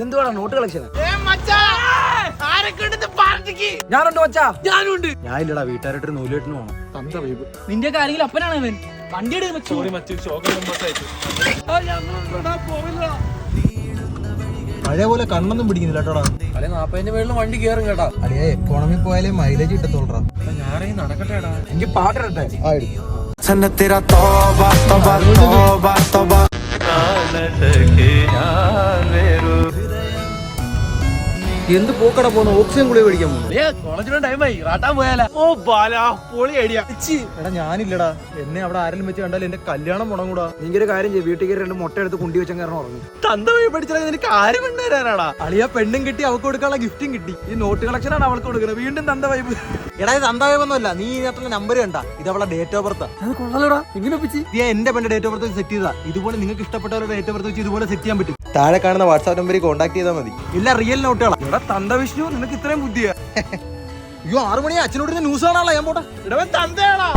ഇതെന്തുവാണ് not collection ഞാനുണ്ട് മച്ചാ. ഞാനുണ്ട്. ഞാനില്ലടാ വീട്ടുകാരായിട്ട് നൂലിട്ടിന് പോണം. തന്ത വൈബ്. നിന്റെ കാര്യങ്ങൾ അപ്പനാണ് അവൻ. വണ്ടി പഴയ പോലെ കണ്ണൊന്നും പിടിക്കുന്നില്ല നാപ്പതിന്റെ പേരിലും വണ്ടി കയറും കേട്ടാ. അല്ലേ എക്കോണമി പോയാലേ മൈലേജ് കിട്ടത്തോളടാ ഞാനീ നടക്കട്ടെ എനിക്ക് പാട്ടിടട്ടെ. എന്ത് പോക്കട പോകുന്ന ഓക്സിജൻ കൂടി മേടിക്കാൻ പോകുന്നു കോളേജിലും ടൈമായി റാട്ടാൻ പോയാലാ. ഓ ബാല പൊളി ഐഡിയ. എടാ ഞാനില്ലടാ. എന്നെ അവിടെ ആരെങ്കിലും വെച്ച് കണ്ടാൽ എന്റെ കല്യാണം മുടങ്ങൂടാ. നീ കാര്യം ചെയ്യും. വീട്ടിൽ കയറി രണ്ട് മുട്ട എടുത്ത് കുണ്ടി വെച്ചാൽ കയറണം ഉറങ്ങി. തന്ത പോയി പഠിച്ചാൽ നിനക്ക് ആരും കൊണ്ടുവരാനാടാ അളിയാ പെണ്ണും കിട്ടി അവൾക്ക് കൊടുക്കാനുള്ള ഗിഫ്റ്റും കിട്ടി. ഈ നോട്ട് കളക്ഷനാണ് അവൾക്ക് കൊടുക്കുന്നത്. വീണ്ടും തന്ത വൈബ് എടാ ഇത് ഒന്നുമല്ല. നീ ഇതിനകത്തുള്ള നമ്പർ കണ്ട. ഇത് അവളെ ഡേറ്റ് ഓഫ് ബർത്ത് അത് കൊള്ളാലോടാ. എങ്ങനെ ഒപ്പിച്ച്? ഞാൻ എന്റെ പെണ്ണ് ഡേറ്റ് ഓഫ് ബർത്ത് സെറ്റ് ചെയ്താ ഇതുപോലെ നിങ്ങൾക്ക് ഇഷ്ടപ്പെട്ടവരുടെ ഡേറ്റ് ഓഫ് ബർത്ത് വെച്ച് ഇതുപോലെ സെറ്റ് ചെയ്യാൻ പറ്റും. താഴെ കാണുന്ന വാട്സാപ്പ് നമ്പറിൽ കോൺടാക്ട് ചെയ്താൽ മതി. ഇല്ല റിയൽ നോട്ടുകളാ എടാ തന്ത വിഷ്ണു നിനക്ക് ഇത്രയും ബുദ്ധിയാ. അയ്യോ ആറു മണി അച്ഛനോട് ന്യൂസ് കാണാനുള്ള ഞാൻ പോട്ടെ. ഇടവൻ തന്തയാടാ.